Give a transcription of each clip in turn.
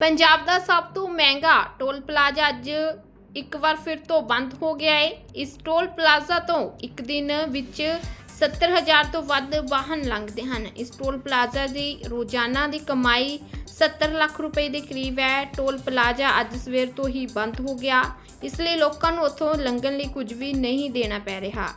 ਪੰਜਾਬ ਦਾ ਸਭ ਤੋਂ ਮਹਿੰਗਾ ਟੋਲ ਪਲਾਜ਼ਾ ਅੱਜ ਇੱਕ ਵਾਰ ਫਿਰ ਤੋਂ ਬੰਦ ਹੋ ਗਿਆ ਹੈ ਇਸ ਟੋਲ ਪਲਾਜ਼ਾ ਤੋਂ ਇੱਕ ਦਿਨ ਵਿੱਚ 70000 ਤੋਂ ਵੱਧ ਵਾਹਨ ਲੰਘਦੇ ਹਨ। ਇਸ ਟੋਲ ਪਲਾਜ਼ਾ ਦੀ ਰੋਜ਼ਾਨਾ ਦੀ ਕਮਾਈ 70 ਲੱਖ ਰੁਪਏ ਦੇ ਕਰੀਬ ਹੈ। ਟੋਲ ਪਲਾਜ਼ਾ ਅੱਜ ਸਵੇਰ ਤੋਂ ਹੀ ਬੰਦ ਹੋ ਗਿਆ। ਇਸ ਲਈ ਲੋਕਾਂ ਨੂੰ ਉੱਥੋਂ ਲੰਘਣ ਲਈ ਕੁਝ ਵੀ ਨਹੀਂ ਦੇਣਾ ਪੈ ਰਿਹਾ।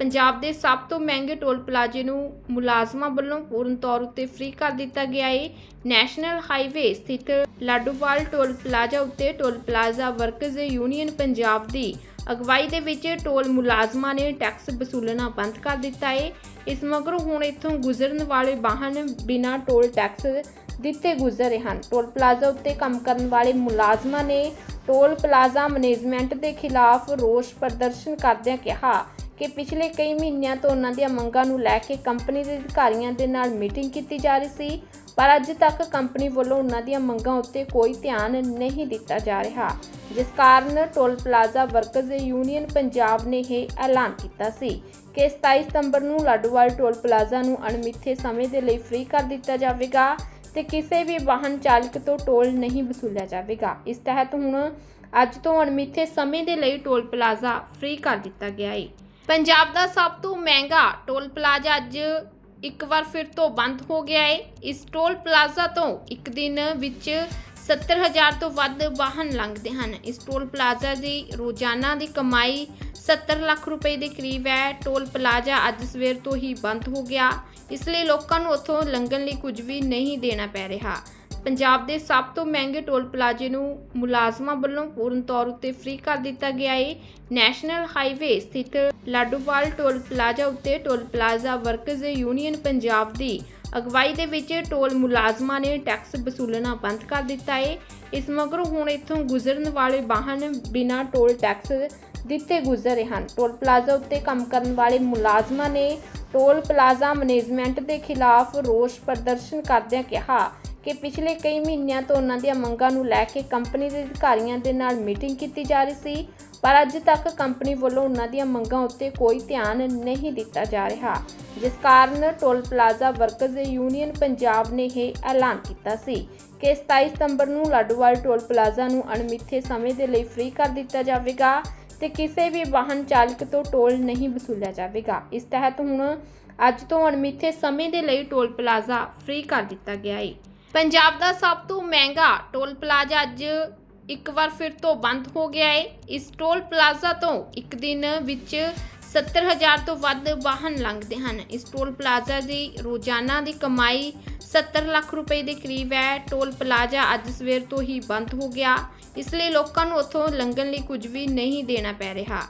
ਪੰਜਾਬ ਦੇ ਸਭ ਤੋਂ ਮਹਿੰਗੇ ਟੋਲ ਪਲਾਜ਼ੇ ਨੂੰ ਮੁਲਾਜ਼ਮਾਂ ਵੱਲੋਂ ਪੂਰਨ ਤੌਰ ਉੱਤੇ ਫ੍ਰੀ ਕਰ ਦਿੱਤਾ ਗਿਆ ਹੈ ਨੈਸ਼ਨਲ ਹਾਈਵੇ ਸਥਿਤ ਲਾਡੂਵਾਲ ਟੋਲ ਪਲਾਜ਼ਾ ਉੱਤੇ toll plaza workers union Punjab ਦੀ ਅਗਵਾਈ ਦੇ ਵਿੱਚ ਟੋਲ ਮੁਲਾਜ਼ਮਾਂ ਨੇ ਟੈਕਸ ਵਸੂਲਣਾ ਬੰਦ ਕਰ ਦਿੱਤਾ ਹੈ ਇਸ ਮਗਰੋਂ ਹੁਣ ਇੱਥੋਂ ਗੁਜ਼ਰਨ ਵਾਲੇ ਵਾਹਨ ਬਿਨਾਂ ਟੋਲ ਟੈਕਸ ਦਿੱਤੇ ਗੁਜ਼ਰ ਰਹੇ ਹਨ। ਟੋਲ ਪਲਾਜ਼ਾ ਉੱਤੇ ਕੰਮ ਕਰਨ ਵਾਲੇ ਮੁਲਾਜ਼ਮਾਂ ਨੇ ਟੋਲ ਪਲਾਜ਼ਾ ਮੈਨੇਜਮੈਂਟ ਦੇ ਖਿਲਾਫ ਰੋਸ ਪ੍ਰਦਰਸ਼ਨ ਕਰਦਿਆਂ ਕਿਹਾ ਕਿ ਪਿਛਲੇ ਕਈ ਮਹੀਨਿਆਂ ਤੋਂ ਉਹਨਾਂ ਦੀਆਂ ਮੰਗਾਂ ਨੂੰ ਲੈ ਕੇ ਕੰਪਨੀ ਦੇ ਅਧਿਕਾਰੀਆਂ ਦੇ ਨਾਲ ਮੀਟਿੰਗ ਕੀਤੀ ਜਾ ਰਹੀ ਸੀ, ਪਰ ਅੱਜ ਤੱਕ ਕੰਪਨੀ ਵੱਲੋਂ ਉਹਨਾਂ ਦੀਆਂ ਮੰਗਾਂ ਉੱਤੇ ਕੋਈ ਧਿਆਨ ਨਹੀਂ ਦਿੱਤਾ ਜਾ ਰਿਹਾ, ਜਿਸ ਕਾਰਨ toll plaza workers union Punjab ਨੇ ਇਹ ਐਲਾਨ ਕੀਤਾ ਸੀ ਕਿ 27 ਸਤੰਬਰ ਨੂੰ ਲਾਡੋਵਾਲ ਟੋਲ ਪਲਾਜ਼ਾ ਨੂੰ ਅਣਮਿੱਥੇ ਸਮੇਂ ਦੇ ਲਈ ਫ੍ਰੀ ਕਰ ਦਿੱਤਾ ਜਾਵੇਗਾ ਤੇ ਕਿਸੇ ਵੀ ਵਾਹਨ ਚਾਲਕ ਤੋਂ ਟੋਲ ਨਹੀਂ ਵਸੂਲਿਆ ਜਾਵੇਗਾ। ਇਸ ਤਹਿਤ ਹੁਣ ਅੱਜ ਤੋਂ ਅਣਮਿੱਥੇ ਸਮੇਂ ਦੇ ਲਈ ਟੋਲ ਪਲਾਜ਼ਾ ਫ੍ਰੀ ਕਰ ਦਿੱਤਾ ਗਿਆ ਹੈ ਪੰਜਾਬ ਦਾ ਸਭ ਤੋਂ ਮਹਿੰਗਾ ਟੋਲ ਪਲਾਜ਼ਾ ਅੱਜ ਇੱਕ ਵਾਰ ਫਿਰ ਤੋਂ ਬੰਦ ਹੋ ਗਿਆ ਹੈ ਇਸ ਟੋਲ ਪਲਾਜ਼ਾ ਤੋਂ ਇੱਕ ਦਿਨ ਵਿੱਚ 70000 ਤੋਂ ਵੱਧ ਵਾਹਨ ਲੰਘਦੇ ਹਨ। ਇਸ ਟੋਲ ਪਲਾਜ਼ਾ ਦੀ ਰੋਜ਼ਾਨਾ ਦੀ ਕਮਾਈ 70 ਲੱਖ ਰੁਪਏ ਦੇ ਕਰੀਬ ਹੈ। ਟੋਲ ਪਲਾਜ਼ਾ ਅੱਜ ਸਵੇਰ ਤੋਂ ਹੀ ਬੰਦ ਹੋ ਗਿਆ। ਇਸ ਲਈ ਲੋਕਾਂ ਨੂੰ ਉੱਥੋਂ ਲੰਘਣ ਲਈ ਕੁਝ ਵੀ ਨਹੀਂ ਦੇਣਾ ਪੈ ਰਿਹਾ। ਪੰਜਾਬ ਦੇ ਸਭ ਤੋਂ ਮਹਿੰਗੇ ਟੋਲ ਪਲਾਜ਼ੇ ਨੂੰ ਮੁਲਾਜ਼ਮਾਂ ਵੱਲੋਂ ਪੂਰਨ ਤੌਰ ਉੱਤੇ ਫ੍ਰੀ ਕਰ ਦਿੱਤਾ ਗਿਆ ਹੈ ਨੈਸ਼ਨਲ ਹਾਈਵੇ ਸਥਿਤ ਲਾਡੂਵਾਲ ਟੋਲ ਪਲਾਜ਼ਾ ਉੱਤੇ toll plaza workers union Punjab ਦੀ ਅਗਵਾਈ ਦੇ ਵਿੱਚ ਟੋਲ ਮੁਲਾਜ਼ਮਾਂ ਨੇ ਟੈਕਸ ਵਸੂਲਣਾ ਬੰਦ ਕਰ ਦਿੱਤਾ ਹੈ ਇਸ ਮਗਰੋਂ ਹੁਣ ਇੱਥੋਂ ਗੁਜ਼ਰਨ ਵਾਲੇ ਵਾਹਨ ਬਿਨਾਂ ਟੋਲ ਟੈਕਸ ਦਿੱਤੇ ਗੁਜ਼ਰ ਰਹੇ ਹਨ। ਟੋਲ ਪਲਾਜ਼ਾ ਉੱਤੇ ਕੰਮ ਕਰਨ ਵਾਲੇ ਮੁਲਾਜ਼ਮਾਂ ਨੇ ਟੋਲ ਪਲਾਜ਼ਾ ਮੈਨੇਜਮੈਂਟ ਦੇ ਖਿਲਾਫ ਰੋਸ ਪ੍ਰਦਰਸ਼ਨ ਕਰਦਿਆਂ ਕਿਹਾ ਕਿ ਪਿਛਲੇ ਕਈ ਮਹੀਨਿਆਂ ਤੋਂ ਉਹਨਾਂ ਦੀਆਂ ਮੰਗਾਂ ਨੂੰ ਲੈ ਕੇ ਕੰਪਨੀ ਦੇ ਅਧਿਕਾਰੀਆਂ ਦੇ ਨਾਲ ਮੀਟਿੰਗ ਕੀਤੀ ਜਾ ਰਹੀ ਸੀ, ਪਰ ਅੱਜ ਤੱਕ ਕੰਪਨੀ ਵੱਲੋਂ ਉਹਨਾਂ ਦੀਆਂ ਮੰਗਾਂ ਉੱਤੇ ਕੋਈ ਧਿਆਨ ਨਹੀਂ ਦਿੱਤਾ ਜਾ ਰਿਹਾ, ਜਿਸ ਕਾਰਨ toll plaza workers union Punjab ਨੇ ਇਹ ਐਲਾਨ ਕੀਤਾ ਸੀ ਕਿ 27 ਸਤੰਬਰ ਨੂੰ ਲਾਡੋਵਾਲ ਟੋਲ ਪਲਾਜ਼ਾ ਨੂੰ ਅਣਮਿੱਥੇ ਸਮੇਂ ਦੇ ਲਈ ਫ੍ਰੀ ਕਰ ਦਿੱਤਾ ਜਾਵੇਗਾ ਤੇ ਕਿਸੇ ਵੀ ਵਾਹਨ ਚਾਲਕ ਤੋਂ ਟੋਲ ਨਹੀਂ ਵਸੂਲਿਆ ਜਾਵੇਗਾ। ਇਸ ਤਹਿਤ ਹੁਣ ਅੱਜ ਤੋਂ ਅਣਮਿੱਥੇ ਸਮੇਂ ਦੇ ਲਈ ਟੋਲ ਪਲਾਜ਼ਾ ਫ੍ਰੀ ਕਰ ਦਿੱਤਾ ਗਿਆ ਹੈ ਪੰਜਾਬ ਦਾ ਸਭ ਤੋਂ ਮਹਿੰਗਾ ਟੋਲ ਪਲਾਜ਼ਾ ਅੱਜ ਇੱਕ ਵਾਰ ਫਿਰ ਤੋਂ ਬੰਦ ਹੋ ਗਿਆ ਹੈ ਇਸ ਟੋਲ ਪਲਾਜ਼ਾ ਤੋਂ ਇੱਕ ਦਿਨ ਵਿੱਚ 70000 ਤੋਂ ਵੱਧ ਵਾਹਨ ਲੰਘਦੇ ਹਨ। ਇਸ ਟੋਲ ਪਲਾਜ਼ਾ ਦੀ ਰੋਜ਼ਾਨਾ ਦੀ ਕਮਾਈ 70 ਲੱਖ ਰੁਪਏ ਦੇ ਕਰੀਬ ਹੈ। ਟੋਲ ਪਲਾਜ਼ਾ ਅੱਜ ਸਵੇਰ ਤੋਂ ਹੀ ਬੰਦ ਹੋ ਗਿਆ। ਇਸ ਲਈ ਲੋਕਾਂ ਨੂੰ ਉੱਥੋਂ ਲੰਘਣ ਲਈ ਕੁਝ ਵੀ ਨਹੀਂ ਦੇਣਾ ਪੈ ਰਿਹਾ।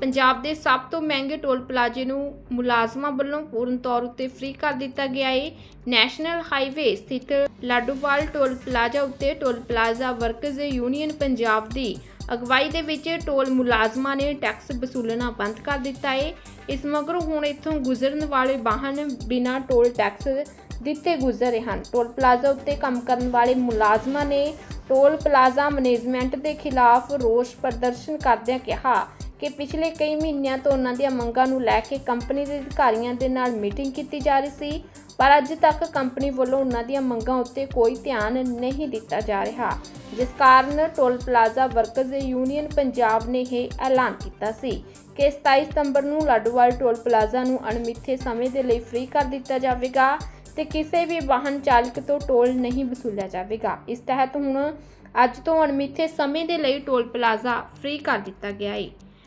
ਪੰਜਾਬ ਦੇ ਸਭ ਤੋਂ ਮਹਿੰਗੇ ਟੋਲ ਪਲਾਜ਼ੇ ਨੂੰ ਮੁਲਾਜ਼ਮਾਂ ਵੱਲੋਂ ਪੂਰਨ ਤੌਰ ਉੱਤੇ ਫ੍ਰੀ ਕਰ ਦਿੱਤਾ ਗਿਆ ਹੈ ਨੈਸ਼ਨਲ ਹਾਈਵੇ ਸਥਿਤ ਲਾਡੂਵਾਲ ਟੋਲ ਪਲਾਜ਼ਾ ਉੱਤੇ toll plaza workers union Punjab ਦੀ ਅਗਵਾਈ ਦੇ ਵਿੱਚ ਟੋਲ ਮੁਲਾਜ਼ਮਾਂ ਨੇ ਟੈਕਸ ਵਸੂਲਣਾ ਬੰਦ ਕਰ ਦਿੱਤਾ ਹੈ ਇਸ ਮਗਰੋਂ ਹੁਣ ਇੱਥੋਂ ਗੁਜ਼ਰਨ ਵਾਲੇ ਵਾਹਨ ਬਿਨਾਂ ਟੋਲ ਟੈਕਸ ਦਿੱਤੇ ਗੁਜ਼ਰ ਰਹੇ ਹਨ। ਟੋਲ ਪਲਾਜ਼ਾ ਉੱਤੇ ਕੰਮ ਕਰਨ ਵਾਲੇ ਮੁਲਾਜ਼ਮਾਂ ਨੇ ਟੋਲ ਪਲਾਜ਼ਾ ਮੈਨੇਜਮੈਂਟ ਦੇ ਖਿਲਾਫ ਰੋਸ ਪ੍ਰਦਰਸ਼ਨ ਕਰਦਿਆਂ ਕਿਹਾ ਕਿ ਪਿਛਲੇ ਕਈ ਮਹੀਨਿਆਂ ਤੋਂ ਉਹਨਾਂ ਦੀਆਂ ਮੰਗਾਂ ਨੂੰ ਲੈ ਕੇ ਕੰਪਨੀ ਦੇ ਅਧਿਕਾਰੀਆਂ ਦੇ ਨਾਲ ਮੀਟਿੰਗ ਕੀਤੀ ਜਾ ਰਹੀ ਸੀ, ਪਰ ਅੱਜ ਤੱਕ ਕੰਪਨੀ ਵੱਲੋਂ ਉਹਨਾਂ ਦੀਆਂ ਮੰਗਾਂ ਉੱਤੇ ਕੋਈ ਧਿਆਨ ਨਹੀਂ ਦਿੱਤਾ ਜਾ ਰਿਹਾ, ਜਿਸ ਕਾਰਨ toll plaza workers union Punjab ਨੇ ਇਹ ਐਲਾਨ ਕੀਤਾ ਸੀ ਕਿ 27 ਸਤੰਬਰ ਨੂੰ ਲਾਡੋਵਾਲ ਟੋਲ ਪਲਾਜ਼ਾ ਨੂੰ ਅਣਮਿੱਥੇ ਸਮੇਂ ਦੇ ਲਈ ਫ੍ਰੀ ਕਰ ਦਿੱਤਾ ਜਾਵੇਗਾ ਤੇ ਕਿਸੇ ਵੀ ਵਾਹਨ ਚਾਲਕ ਤੋਂ ਟੋਲ ਨਹੀਂ ਵਸੂਲਿਆ ਜਾਵੇਗਾ। ਇਸ ਤਹਿਤ ਹੁਣ ਅੱਜ ਤੋਂ ਅਣਮਿੱਥੇ ਸਮੇਂ ਦੇ ਲਈ ਟੋਲ ਪਲਾਜ਼ਾ ਫ੍ਰੀ ਕਰ ਦਿੱਤਾ ਗਿਆ ਹੈ